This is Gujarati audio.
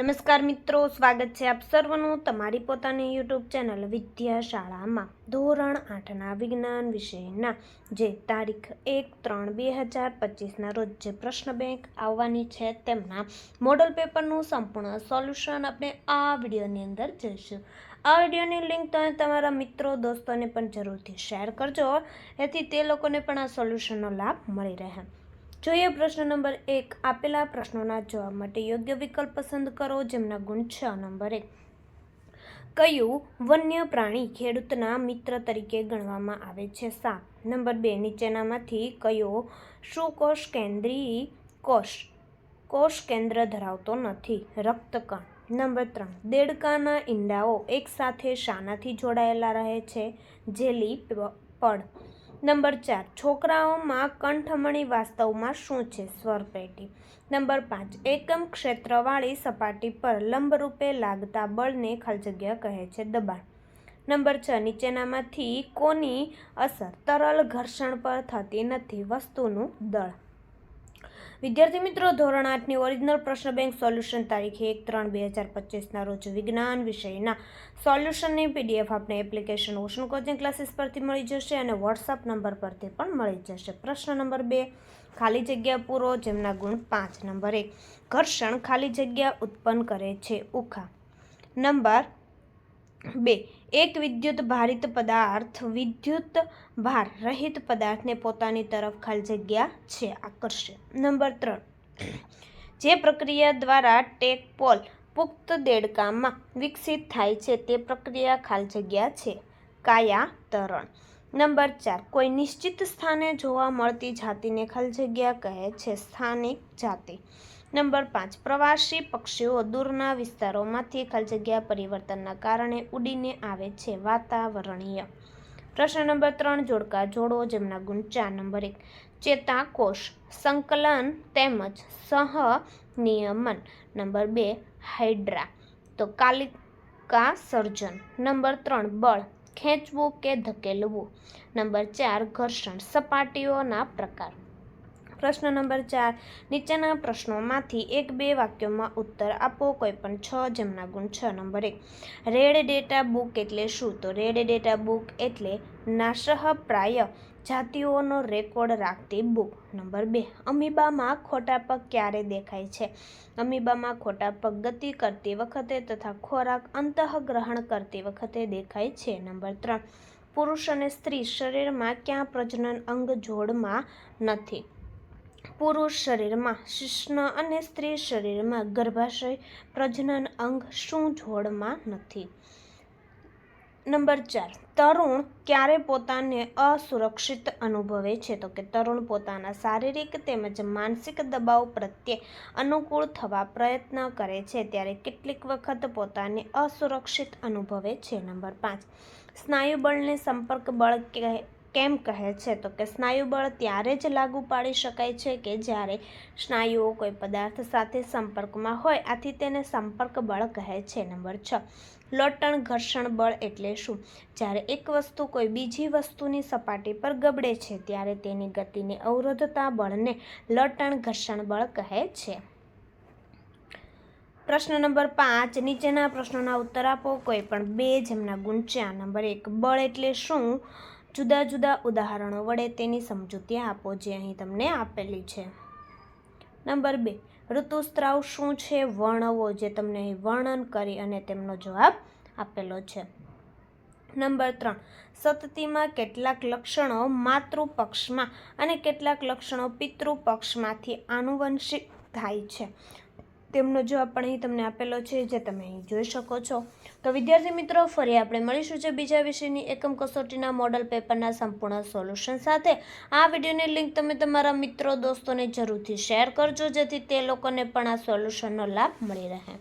નમસ્કાર મિત્રો, સ્વાગત છે આપ સર્વનું તમારી પોતાની યુટ્યુબ ચેનલ વિદ્યાશાળામાં. ધોરણ આઠના વિજ્ઞાન વિષયના, જે તારીખ એક ત્રણ બે હજાર પચીસના રોજ જે પ્રશ્ન બેંક આવવાની છે તેમના મોડલ પેપરનું સંપૂર્ણ સોલ્યુશન આપણે આ વિડીયોની અંદર જોઈશું. આ વિડીયોની લિંક તમે તમારા મિત્રો, દોસ્તોને પણ જરૂરથી શેર કરજો, એથી તે લોકોને પણ આ સોલ્યુશનનો લાભ મળી રહે. જોઈએ પ્રશ્ન નંબર એક, આપેલા પ્રશ્નોના જવાબ માટે યોગ્ય વિકલ્પ પસંદ કરો, જેમના ગુણ છ નંબર. એક કયું વન્ય પ્રાણી ખેડૂતના મિત્ર તરીકે ગણવામાં આવે છે? સાપ નંબર બે, નીચેનામાંથી કયો શુકોષ કેન્દ્રી કોષ કોષ કેન્દ્ર ધરાવતો નથી? રક્તકણ. નંબર ત્રણ, દેડકાના ઈંડાઓ એકસાથે શાનાથી જોડાયેલા રહે છે? જેલી પડ. નંબર ચાર, છોકરાઓમાં કંઠમણી વાસ્તવમાં શું છે? સ્વરપેટી નંબર પાંચ, એકમ ક્ષેત્રવાળી સપાટી પર લંબરૂપે લાગતા બળને ખાલી જગ્યા કહે છે, દબાણ. નંબર છ, નીચેનામાંથી કોની અસર? તરલ ઘર્ષણ પર થતી નથી વસ્તુનું દળ. વિદ્યાર્થી મિત્રો, ધોરણ આઠની ઓરિજિનલ પ્રશ્ન બેંક સોલ્યુશન તારીખ એક ત્રણ બે હજાર પચીસના રોજ વિજ્ઞાન વિષયના સોલ્યુશનની પીડીએફ આપણે એપ્લિકેશન ઓશન કોચિંગ ક્લાસીસ પરથી મળી જશે અને વોટ્સઅપ નંબર પરથી પણ મળી જશે. પ્રશ્ન નંબર બે, ખાલી જગ્યા પૂરો જેમના ગુણ પાંચ. નંબર એક, ઘર્ષણ ખાલી જગ્યા ઉત્પન્ન કરે છે. ઉખા. નંબર બે, એક વિદ્યુત ભારિત પદાર્થ, વિદ્યુત ભાર રહિત પદાર્થને પોતાની તરફ ખાલી જગ્યા છે, આકર્ષે. નંબર ત્રણ, જે પ્રક્રિયા દ્વારા ટેકપોલ પુખ્ત દેડકામાં વિકસિત થાય છે, તે પ્રક્રિયા ખાલી જગ્યા છે, કાયાતરણ. નંબર ચાર, કોઈ નિશ્ચિત સ્થાને જોવા મળતી જાતિને ખાલી જગ્યા કહે છે, સ્થાનિક જાતિ. નંબર પાંચ. પ્રવાસી પક્ષીઓ દૂરના વિસ્તારોમાંથી ખાલી જગ્યા પરિવર્તનના કારણે ઉડીને આવે છે. વાતાવરણીય. પ્રશ્ન નંબર ત્રણ, જોડકા જોડો જેમના ગુણ ચાર. નંબર એક, ચેતાકોષ સંકલન તેમજ સહ નિયમન નંબર બે, હાઇડ્રા, તો કાલિકા સર્જન. નંબર ત્રણ, બળ ખેંચવું કે ધકેલવું. નંબર ચાર, ઘર્ષણ સપાટીઓના પ્રકાર. પ્રશ્ન નંબર ચાર. નીચેના પ્રશ્નોમાંથી એક બે વાક્યોમાં ઉત્તર આપો, કોઈ પણ છ જેમના ગુણ છ. નંબર એક. રેડ ડેટા બુક એટલે શું? તો રેડ ડેટા બુક એટલે નાશઃપ્રાય જાતિઓનો રેકોર્ડ રાખતી બુક. નંબર બે. અમીબામાં ખોટા પગ ક્યારે દેખાય છે? અમીબામાં ખોટા પગ ગતિ કરતી વખતે તથા ખોરાક અંતઃગ્રહણ કરતી વખતે દેખાય છે? નંબર ત્રણ. પુરુષ અને સ્ત્રી શરીરમાં ક્યાં પ્રજનન અંગ જોડમાં નથી? પુરુષ શરીરમાં શિશ્ન અને સ્ત્રી શરીરમાં ગર્ભાશય પ્રજનન અંગ શું જોડમાં નથી? નંબર ચાર. તરુણ ક્યારે પોતાને અસુરક્ષિત અનુભવે છે? તો કે તરુણ પોતાના શારીરિક તેમજ માનસિક દબાવ પ્રત્યે અનુકૂળ થવા પ્રયત્ન કરે છે, ત્યારે કેટલીક વખત પોતાને અસુરક્ષિત અનુભવે છે? નંબર પાંચ. સ્નાયુબળને સંપર્ક બળ કહે કેમ કહે છે? તો કે સ્નાયુબળ ત્યારે જ લાગુ પાડી શકાય છે કે જ્યારે સ્નાયુઓ કોઈ પદાર્થ સાથે સંપર્કમાં હોય, આથી તેને સંપર્ક બળ કહે છે. નંબર છ. લોટણ ઘર્ષણ બળ એટલે શું? જ્યારે એક વસ્તુ કોઈ બીજી વસ્તુની સપાટી પર ગબડે છે, ત્યારે તેની ગતિને અવરોધતા બળને લોટણ ઘર્ષણ બળ કહે છે. પ્રશ્ન નંબર પાંચ. નીચેના પ્રશ્નોના ઉત્તર આપો. કોઈ પણ બે જેમના ગુણ ચાર નંબર એક. બળ એટલે શું? જુદા જુદા ઉદાહરણો વડે તેની સમજૂતી આપો જે અહીં તમને આપેલી છે. નંબર બે, ઋતુસ્ત્રાવ શું છે? વર્ણવો જે તમને અહીં વર્ણન કરી અને તેમનો જવાબ આપેલો છે. નંબર ત્રણ, સતતીમાં કેટલાક લક્ષણો માતૃપક્ષમાં અને કેટલાક લક્ષણો પિતૃપક્ષમાંથી આનુવંશિક થાય છે. તેમનો જવાબ પણ અહીં તમને આપેલો છે, જે તમે અહીં જોઈ શકો છો. તો વિદ્યાર્થી મિત્રો, ફરી આપણે મળીશું છે બીજા વિષયની એકમ કસોટીના મોડલ પેપરના સંપૂર્ણ સોલ્યુશન સાથે. આ વિડીયોની લિંક તમે તમારા મિત્રો, દોસ્તોને જરૂરથી શેર કરજો, જેથી તે લોકોને પણ આ સોલ્યુશનનો લાભ મળી રહે.